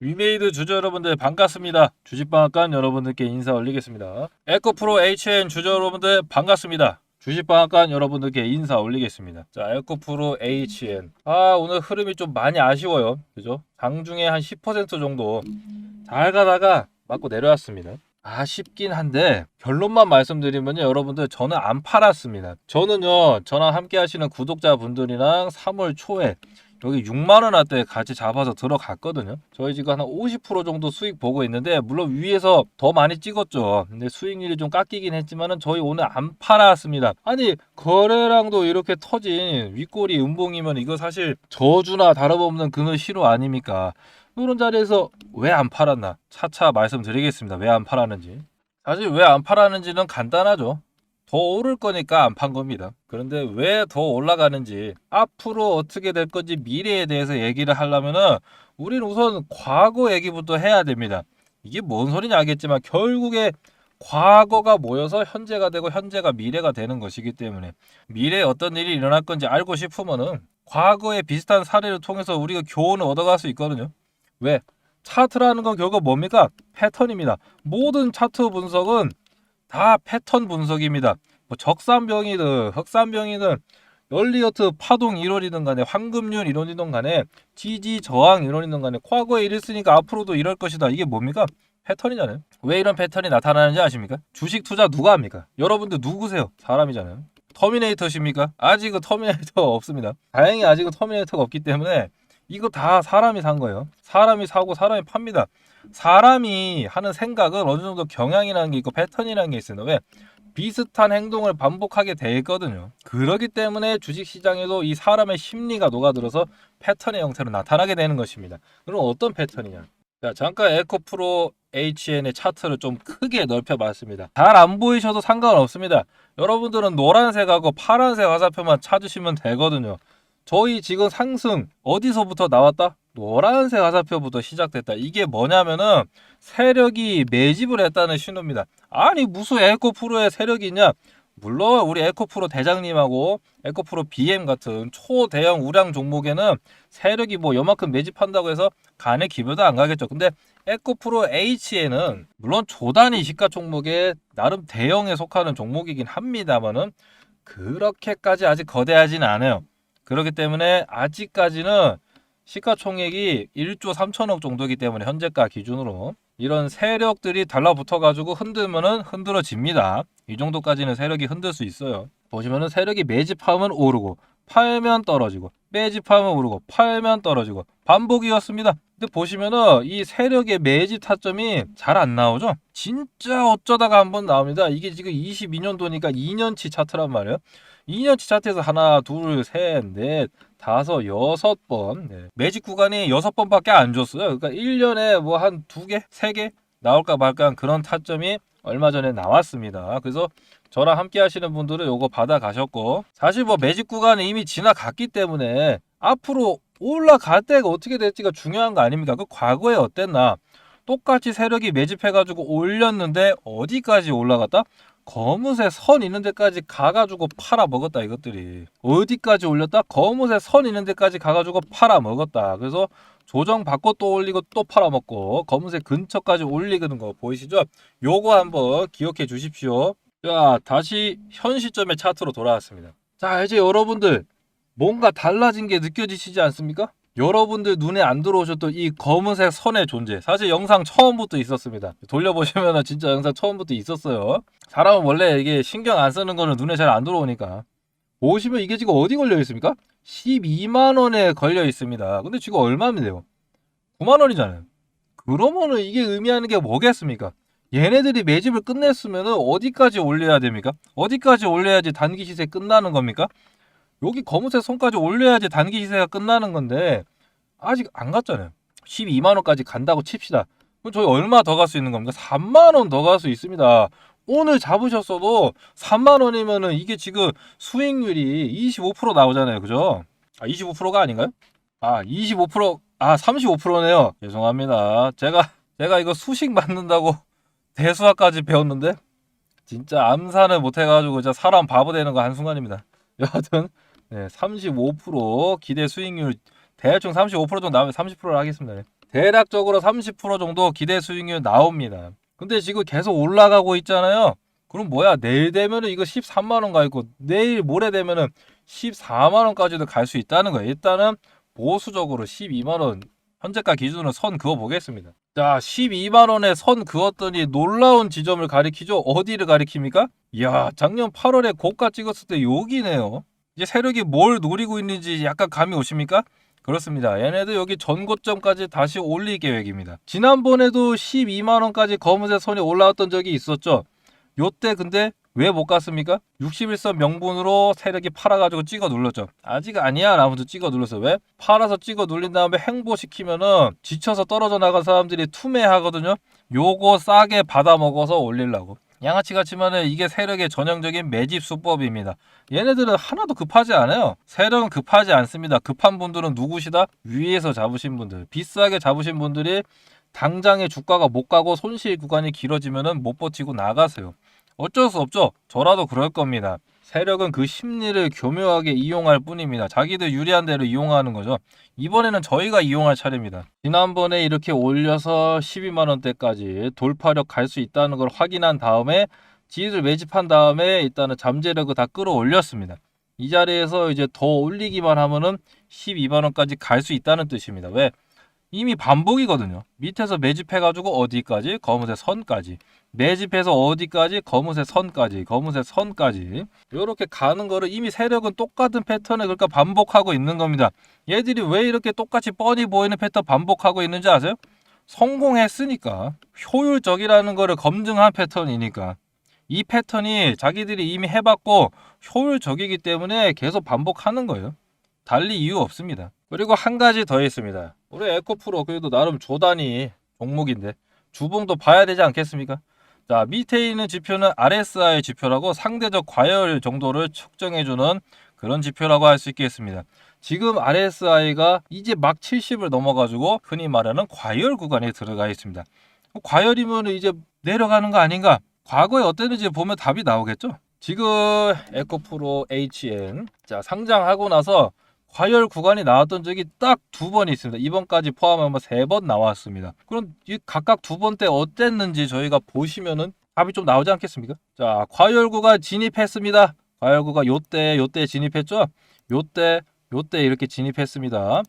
위메이드 주주 여러분들 반갑습니다. 주식방앗간 여러분들께 인사 올리겠습니다. 에코프로 HN 주주 여러분들 반갑습니다. 주식방앗간 여러분들께 인사 올리겠습니다. 자, 에코프로 HN. 아, 오늘 흐름이 좀 많이 아쉬워요. 그죠? 장중에 한 10% 정도 잘 가다가 맞고 내려왔습니다. 아쉽긴 한데 결론만 말씀드리면요 여러분들 저는 안 팔았습니다 저는요 저랑 함께 하시는 구독자분들이랑 3월 초에 여기 6만원 한때 같이 잡아서 들어갔거든요 저희 지금 한 50% 정도 수익 보고 있는데 물론 위에서 더 많이 찍었죠 근데 수익률이 좀 깎이긴 했지만은 저희 오늘 안 팔았습니다 아니 거래량도 이렇게 터진 윗골이 음봉이면 이거 사실 저주나 다름없는 그는 실화 아닙니까 이런 자리에서 왜 안 팔았나 차차 말씀드리겠습니다. 왜 안 팔았는지. 사실 왜 안 팔았는지는 간단하죠. 더 오를 거니까 안 판 겁니다. 그런데 왜 더 올라가는지 앞으로 어떻게 될 건지 미래에 대해서 얘기를 하려면은 우리는 우선 과거 얘기부터 해야 됩니다. 이게 뭔 소리냐 알겠지만 결국에 과거가 모여서 현재가 되고 현재가 미래가 되는 것이기 때문에 미래에 어떤 일이 일어날 건지 알고 싶으면은 과거의 비슷한 사례를 통해서 우리가 교훈을 얻어갈 수 있거든요. 왜? 차트라는 건 결국 뭡니까? 패턴입니다. 모든 차트 분석은 다 패턴 분석입니다. 뭐 적산병이든 흑산병이든 열리어트 파동 이론이든 간에 황금률 이론이든 간에 지지 저항 이론이든 간에 과거에 이랬으니까 앞으로도 이럴 것이다. 이게 뭡니까? 패턴이잖아요. 왜 이런 패턴이 나타나는지 아십니까? 주식 투자 누가 합니까? 여러분들 누구세요? 사람이잖아요. 터미네이터십니까? 아직은 터미네이터가 없습니다. 다행히 아직은 터미네이터가 없기 때문에 이거 다 사람이 산 거예요. 사람이 사고 사람이 팝니다. 사람이 하는 생각은 어느 정도 경향이라는 게 있고 패턴이라는 게 있어요. 왜? 비슷한 행동을 반복하게 돼 있거든요. 그러기 때문에 주식시장에도 이 사람의 심리가 녹아들어서 패턴의 형태로 나타나게 되는 것입니다. 그럼 어떤 패턴이냐? 자, 잠깐 에코프로 HN의 차트를 좀 크게 넓혀봤습니다. 잘 안 보이셔도 상관없습니다. 여러분들은 노란색하고 파란색 화살표만 찾으시면 되거든요. 저희 지금 상승 어디서부터 나왔다? 노란색 화살표부터 시작됐다. 이게 뭐냐면은 세력이 매집을 했다는 신호입니다. 아니 무슨 에코프로에 세력이 있냐? 물론 우리 에코프로 대장님하고 에코프로 BM 같은 초대형 우량 종목에는 세력이 뭐 요만큼 매집한다고 해서 간에 기별도 안 가겠죠. 근데 에코프로 H에는 물론 조단위 시가 종목에 나름 대형에 속하는 종목이긴 합니다만은 그렇게까지 아직 거대하진 않아요. 그렇기 때문에 아직까지는 시가총액이 1조 3천억 정도이기 때문에 현재가 기준으로 이런 세력들이 달라붙어 가지고 흔들면은 흔들어집니다. 이 정도까지는 세력이 흔들 수 있어요. 보시면은 세력이 매집하면 오르고 팔면 떨어지고 매집하면 오르고 팔면 떨어지고 반복이었습니다. 근데 보시면은 이 세력의 매집 타점이 잘 안 나오죠? 진짜 어쩌다가 한번 나옵니다. 이게 지금 22년도니까 2년치 차트란 말이에요. 2년치 차트에서 하나, 둘, 셋, 넷, 다섯, 여섯 번 네. 매직 구간이 여섯 번밖에 안 줬어요. 그러니까 1년에 뭐 한 두 개, 세 개 나올까 말까 한 그런 타점이 얼마 전에 나왔습니다. 그래서 저랑 함께 하시는 분들은 요거 받아 가셨고 사실 뭐 매직 구간이 이미 지나갔기 때문에 앞으로 올라갈 때가 어떻게 될지가 중요한 거 아닙니까? 그 과거에 어땠나? 똑같이 세력이 매집해가지고 올렸는데 어디까지 올라갔다? 거뭇에 선 있는 데까지 가가지고 팔아 먹었다 이것들이. 어디까지 올렸다? 거뭇에 선 있는 데까지 가가지고 팔아 먹었다. 그래서 조정 받고 또 올리고 또 팔아 먹고 거뭇에 근처까지 올리는 거 보이시죠? 요거 한번 기억해 주십시오. 자 다시 현 시점의 차트로 돌아왔습니다. 자 이제 여러분들 뭔가 달라진 게 느껴지시지 않습니까? 여러분들 눈에 안 들어오셨던 이 검은색 선의 존재 사실 영상 처음부터 있었습니다 돌려보시면 진짜 영상 처음부터 있었어요 사람은 원래 이게 신경 안 쓰는 거는 눈에 잘 안 들어오니까 보시면 이게 지금 어디 걸려 있습니까? 12만 원에 걸려 있습니다 근데 지금 얼마면 돼요? 9만 원이잖아요 그러면은 이게 의미하는 게 뭐겠습니까? 얘네들이 매집을 끝냈으면 어디까지 올려야 됩니까? 어디까지 올려야지 단기 시세 끝나는 겁니까? 여기 검은색 선까지 올려야지 단기 시세가 끝나는 건데 아직 안 갔잖아요. 12만 원까지 간다고 칩시다. 그럼 저희 얼마 더 갈 수 있는 겁니까? 3만 원 더 갈 수 있습니다. 오늘 잡으셨어도 3만 원이면은 이게 지금 수익률이 25% 나오잖아요. 그죠? 아, 25%가 아닌가요? 아, 25%, 아, 35%네요. 죄송합니다. 제가, 제가 이거 수식 맞는다고 대수학까지 배웠는데, 진짜 암산을 못해가지고 진짜 사람 바보 되는 거 한순간입니다. 여하튼, 네, 35% 기대 수익률 대충 35% 정도 나오면 30%를 하겠습니다. 네. 대략적으로 30% 정도 기대 수익률 나옵니다. 근데 지금 계속 올라가고 있잖아요. 그럼 뭐야? 내일 되면은 이거 13만 원 가 있고 내일 모레 되면은 14만 원까지도 갈 수 있다는 거예요. 일단은 보수적으로 12만 원 현재가 기준으로 선 그어 보겠습니다. 자, 12만 원에 선 그었더니 놀라운 지점을 가리키죠. 어디를 가리킵니까? 이야, 작년 8월에 고가 찍었을 때 여기네요. 이제 세력이 뭘 노리고 있는지 약간 감이 오십니까? 그렇습니다. 얘네도 여기 전고점까지 다시 올릴 계획입니다. 지난번에도 12만 원까지 검은색 선이 올라왔던 적이 있었죠. 요때 근데 왜 못 갔습니까? 61선 명분으로 세력이 팔아가지고 찍어 눌렀죠. 아직 아니야 라면서 찍어 눌렀어. 왜? 팔아서 찍어 눌린 다음에 행보시키면은 지쳐서 떨어져 나간 사람들이 투매하거든요. 요거 싸게 받아 먹어서 올리려고. 양아치 같지만은 이게 세력의 전형적인 매집 수법입니다. 얘네들은 하나도 급하지 않아요. 세력은 급하지 않습니다. 급한 분들은 누구시다? 위에서 잡으신 분들. 비싸게 잡으신 분들이 당장에 주가가 못 가고 손실 구간이 길어지면은 못 버티고 나가세요. 어쩔 수 없죠. 저라도 그럴 겁니다. 세력은 그 심리를 교묘하게 이용할 뿐입니다. 자기들 유리한 대로 이용하는 거죠. 이번에는 저희가 이용할 차례입니다. 지난번에 이렇게 올려서 12만 원대까지 돌파력 갈 수 있다는 걸 확인한 다음에 지들 매집한 다음에 일단은 잠재력을 다 끌어올렸습니다. 이 자리에서 이제 더 올리기만 하면은 12만 원까지 갈 수 있다는 뜻입니다. 왜? 이미 반복이거든요. 밑에서 매집해가지고 어디까지? 검은색 선까지. 매집해서 어디까지? 검은색 선까지. 검은색 선까지. 이렇게 가는 거를 이미 세력은 똑같은 패턴을 그러니까 반복하고 있는 겁니다. 얘들이 왜 이렇게 똑같이 뻔히 보이는 패턴 반복하고 있는지 아세요? 성공했으니까. 효율적이라는 거를 검증한 패턴이니까. 이 패턴이 자기들이 이미 해봤고 효율적이기 때문에 계속 반복하는 거예요. 달리 이유 없습니다. 그리고 한 가지 더 있습니다. 우리 에코프로 그래도 나름 조단위 종목인데 주봉도 봐야 되지 않겠습니까? 자 밑에 있는 지표는 RSI 지표라고 상대적 과열 정도를 측정해주는 그런 지표라고 할 수 있겠습니다. 지금 RSI가 이제 막 70을 넘어가지고 흔히 말하는 과열 구간에 들어가 있습니다. 과열이면 이제 내려가는 거 아닌가? 과거에 어땠는지 보면 답이 나오겠죠? 지금 에코프로 HN 자 상장하고 나서 과열 구간이 나왔던 적이 딱 두 번 있습니다. 이번까지 포함하면 세 번 나왔습니다. 그럼 이 각각 두 번 때 어땠는지 저희가 보시면은 답이 좀 나오지 않겠습니까? 자, 과열 구간 진입했습니다. 과열 구간 요때 요때 진입했죠? 요때 요때 이렇게 진입했습니다.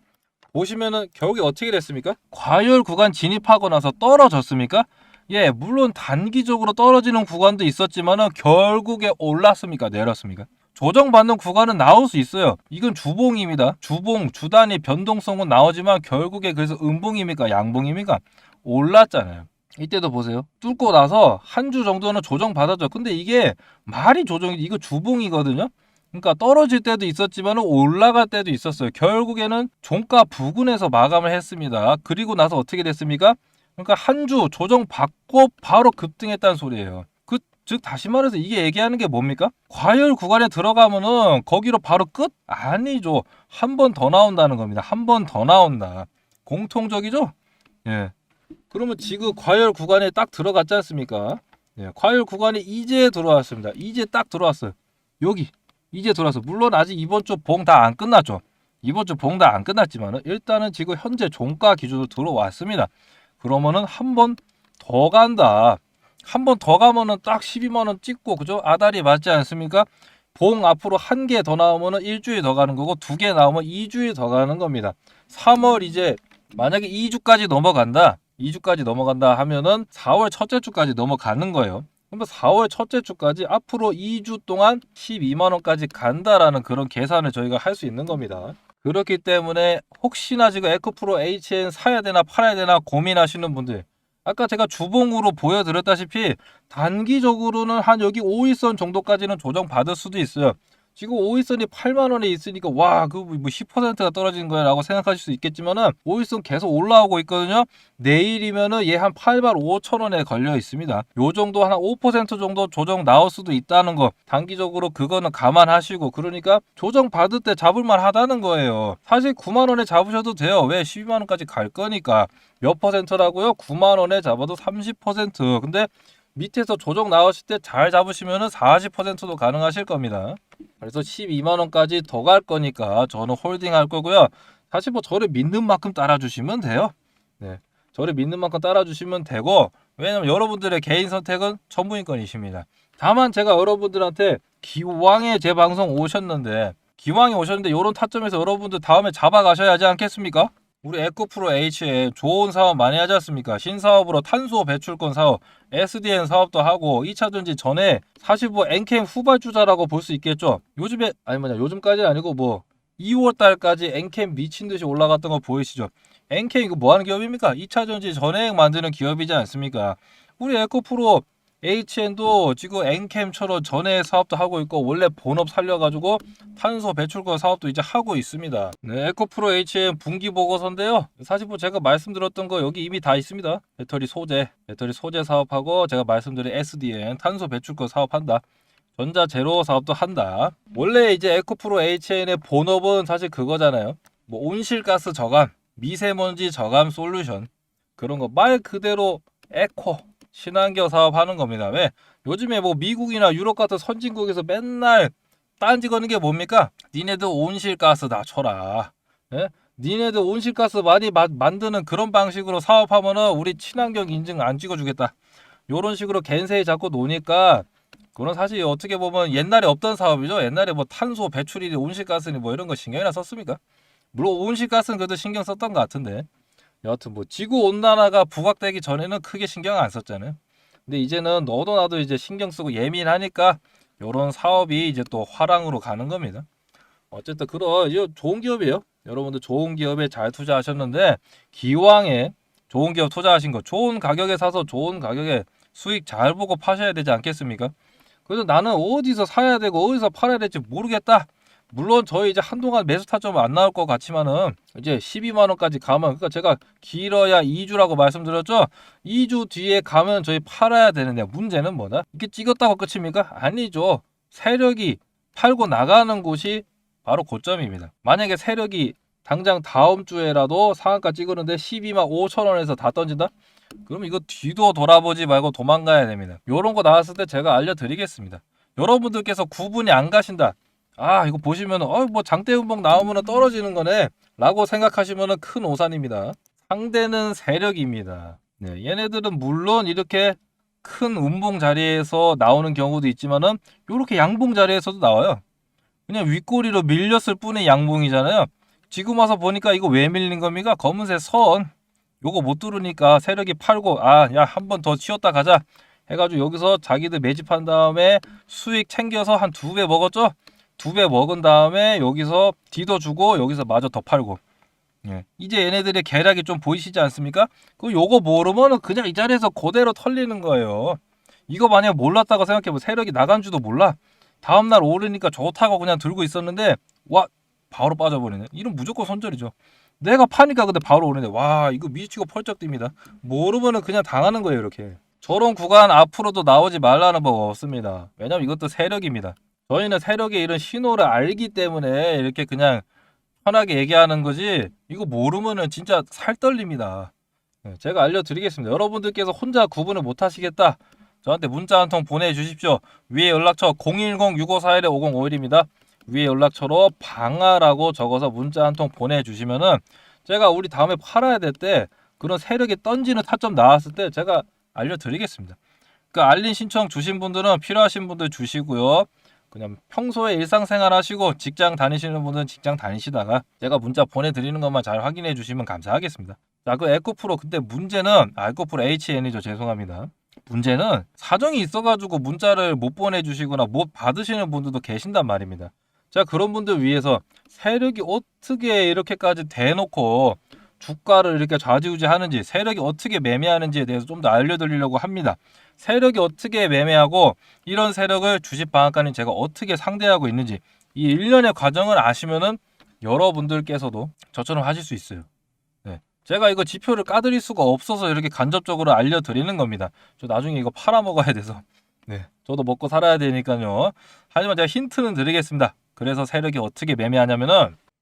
보시면은 결국에 어떻게 됐습니까? 과열 구간 진입하고 나서 떨어졌습니까? 예, 물론 단기적으로 떨어지는 구간도 있었지만은 결국에 올랐습니까? 내렸습니까? 조정받는 구간은 나올 수 있어요. 이건 주봉입니다. 주봉, 주단위 변동성은 나오지만 결국에 그래서 음봉입니까? 양봉입니까? 올랐잖아요. 이때도 보세요. 뚫고 나서 한 주 정도는 조정받았죠. 근데 이게 말이 조정이 이거 주봉이거든요. 그러니까 떨어질 때도 있었지만 올라갈 때도 있었어요. 결국에는 종가 부근에서 마감을 했습니다. 그리고 나서 어떻게 됐습니까? 그러니까 한 주 조정받고 바로 급등했다는 소리예요. 그, 즉 다시 말해서 이게 얘기하는 게 뭡니까? 과열 구간에 들어가면은 거기로 바로 끝? 아니죠. 한 번 더 나온다는 겁니다. 한 번 더 나온다. 공통적이죠? 예. 그러면 지금 과열 구간에 딱 들어갔지 않습니까? 예. 과열 구간이 이제 들어왔습니다. 이제 딱 들어왔어요. 여기 이제 들어왔어. 물론 아직 이번 주 봉 다 안 끝났죠. 이번 주 봉 다 안 끝났지만은 일단은 지금 현재 종가 기준으로 들어왔습니다. 그러면은 한 번 더 간다. 한 번 더 가면은 딱 12만 원 찍고 그죠? 아다리 맞지 않습니까? 봉 앞으로 한 개 더 나오면은 일주일 더 가는 거고 두 개 나오면 2주일 더 가는 겁니다. 3월 이제 만약에 2주까지 넘어간다. 2주까지 넘어간다 하면은 4월 첫째 주까지 넘어가는 거예요. 그러면 4월 첫째 주까지 앞으로 2주 동안 12만 원까지 간다라는 그런 계산을 저희가 할 수 있는 겁니다. 그렇기 때문에 혹시나 지금 에코프로 HN 사야 되나 팔아야 되나 고민하시는 분들 아까 제가 주봉으로 보여드렸다시피 단기적으로는 한 여기 5일선 정도까지는 조정 받을 수도 있어요. 지금 5일선이 8만 원에 있으니까 와, 그 뭐 10%가 떨어지는 거야 라고 생각하실 수 있겠지만은 5일선 계속 올라오고 있거든요. 내일이면은 얘 한 8만 5천 원에 걸려 있습니다. 요 정도 한 5% 정도 조정 나올 수도 있다는 거. 단기적으로 그거는 감안하시고 그러니까 조정 받을 때 잡을만 하다는 거예요. 사실 9만 원에 잡으셔도 돼요. 왜 12만 원까지 갈 거니까. 몇 퍼센트라고요? 9만 원에 잡아도 30%. 근데 밑에서 조정 나왔을 때잘 잡으시면 은 40%도 가능하실 겁니다. 그래서 12만 원까지 더 갈 거니까 저는 홀딩 할 거고요. 사실 뭐 저를 믿는 만큼 따라주시면 돼요. 네. 저를 믿는 만큼 따라주시면 되고 왜냐면 여러분들의 개인 선택은 천부인권이십니다. 다만 제가 여러분들한테 기왕에 제 방송 오셨는데 기왕에 오셨는데 이런 타점에서 여러분들 다음에 잡아가셔야 하지 않겠습니까? 우리 에코프로 H에 좋은 사업 많이 하지 않습니까? 신사업으로 탄소 배출권 사업, SDN 사업도 하고 2차 전지 전에 사실 뭐 엔캠 후발주자라고 볼 수 있겠죠. 요즘에 아니 뭐냐 요즘까지 아니고 뭐 2월 달까지 엔캠 미친 듯이 올라갔던 거 보이시죠? 엔캠 이거 뭐 하는 기업입니까? 2차 전지 전액 만드는 기업이지 않습니까? 우리 에코프로 HN도 지금 엔캠처럼 전에 사업도 하고 있고 원래 본업 살려가지고 탄소 배출권 사업도 이제 하고 있습니다. 네, 에코프로 HN 분기 보고서인데요. 사실 뭐 제가 말씀드렸던 거 여기 이미 다 있습니다. 배터리 소재, 배터리 소재 사업하고 제가 말씀드린 SDN 탄소 배출권 사업한다. 전자 제로 사업도 한다. 원래 이제 에코프로 HN의 본업은 사실 그거잖아요. 뭐 온실가스 저감, 미세먼지 저감 솔루션 그런 거 말 그대로 에코 친환경 사업 하는 겁니다. 왜? 요즘에 뭐 미국이나 유럽 같은 선진국에서 맨날 딴지 거는 게 뭡니까? 니네들 온실가스 낮춰라. 예? 니네들 온실가스 많이 마- 만드는 그런 방식으로 사업하면은 우리 친환경 인증 안 찍어주겠다. 요런 식으로 겐세이 잡고 노니까 그건 사실 어떻게 보면 옛날에 없던 사업이죠. 옛날에 뭐 탄소 배출이 온실가스니 뭐 이런 거 신경이나 썼습니까? 물론 온실가스는 그래도 신경 썼던 것 같은데 여하튼 뭐 지구 온난화가 부각되기 전에는 크게 신경 안 썼잖아요. 근데 이제는 너도 나도 이제 신경 쓰고 예민하니까 요런 사업이 이제 또 화랑으로 가는 겁니다. 어쨌든 그런 이거 좋은 기업이에요. 여러분들 좋은 기업에 잘 투자하셨는데 기왕에 좋은 기업 투자하신 거 좋은 가격에 사서 좋은 가격에 수익 잘 보고 파셔야 되지 않겠습니까? 그래서 나는 어디서 사야 되고 어디서 팔아야 될지 모르겠다. 물론 저희 이제 한동안 매수 타점 안 나올 것 같지만은 이제 12만 원까지 가면 그러니까 제가 길어야 2주라고 말씀드렸죠. 2주 뒤에 가면 저희 팔아야 되는데 문제는 뭐다? 이게 찍었다고 끝입니까? 아니죠. 세력이 팔고 나가는 곳이 바로 고점입니다. 만약에 세력이 당장 다음 주에라도 상한가 찍었는데 12만 5천 원에서 다 던진다? 그럼 이거 뒤도 돌아보지 말고 도망가야 됩니다. 요런 거 나왔을 때 제가 알려드리겠습니다. 여러분들께서 구분이 안 가신다. 아 이거 보시면 어뭐 장대 음봉 나오면 떨어지는 거네 라고 생각하시면 큰 오산입니다. 상대는 세력입니다. 네, 얘네들은 물론 이렇게 큰 음봉 자리에서 나오는 경우도 있지만은 이렇게 양봉 자리에서도 나와요. 그냥 윗꼬리로 밀렸을 뿐의 양봉이잖아요. 지금 와서 보니까 이거 왜 밀린 겁니까? 검은색 선. 요거 못 뚫으니까 세력이 팔고 아 야 한 번 더 치웠다 가자 해가지고 여기서 자기들 매집한 다음에 수익 챙겨서 한 두 배 먹었죠? 두 배 먹은 다음에 여기서 디도 주고 여기서 마저 더 팔고 예. 이제 얘네들의 계략이 좀 보이시지 않습니까? 그 요거 모르면은 그냥 이 자리에서 그대로 털리는 거예요. 이거 만약 몰랐다고 생각해보면 세력이 나간 줄도 몰라. 다음날 오르니까 좋다고 그냥 들고 있었는데 와 바로 빠져버리네. 이런 무조건 손절이죠. 내가 파니까 근데 바로 오르네. 와 이거 미치고 펄쩍 뜁니다. 모르면은 그냥 당하는 거예요 이렇게. 저런 구간 앞으로도 나오지 말라는 법 없습니다. 왜냐면 이것도 세력입니다. 저희는 세력의 이런 신호를 알기 때문에 이렇게 그냥 편하게 얘기하는 거지 이거 모르면은 진짜 살 떨립니다. 네, 제가 알려드리겠습니다. 여러분들께서 혼자 구분을 못 하시겠다. 저한테 문자 한 통 보내주십시오. 위에 연락처 010-6541-5051입니다. 위에 연락처로 방아라고 적어서 문자 한 통 보내주시면은 제가 우리 다음에 팔아야 될 때 그런 세력이 던지는 타점 나왔을 때 제가 알려드리겠습니다. 그 알린 신청 주신 분들은 필요하신 분들 주시고요. 그냥 평소에 일상생활 하시고 직장 다니시는 분들은 직장 다니시다가 제가 문자 보내드리는 것만 잘 확인해 주시면 감사하겠습니다. 자, 그 에코프로 근데 문제는 아, 에코프로 HN이죠. 죄송합니다. 문제는 사정이 있어가지고 문자를 못 보내주시거나 못 받으시는 분들도 계신단 말입니다. 자, 그런 분들 위해서 세력이 어떻게 이렇게까지 대놓고 주가를 이렇게 좌지우지 하는지 세력이 어떻게 매매하는지에 대해서 좀 더 알려드리려고 합니다. 세력이 어떻게 매매하고 이런 세력을 주식 방앗간인 제가 어떻게 상대하고 있는지 이 일련의 과정을 아시면은 여러분들께서도 저처럼 하실 수 있어요. 네. 제가 이거 지표를 까드릴 수가 없어서 이렇게 간접적으로 알려드리는 겁니다. 저 나중에 이거 팔아먹어야 돼서. 네. 저도 먹고 살아야 되니까요. 하지만 제가 힌트는 드리겠습니다. 그래서 세력이 어떻게 매매하냐면은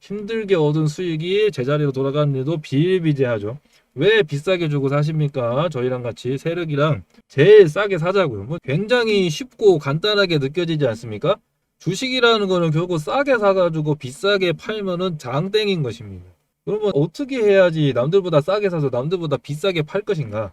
힘들게 얻은 수익이 제자리로 돌아가는 일도 비일비재하죠. 왜 비싸게 주고 사십니까? 저희랑 같이 세력이랑 제일 싸게 사자고요. 뭐 굉장히 쉽고 간단하게 느껴지지 않습니까? 주식이라는 거는 결국 싸게 사가지고 비싸게 팔면은 장땡인 것입니다. 그러면 어떻게 해야지 남들보다 싸게 사서 남들보다 비싸게 팔 것인가?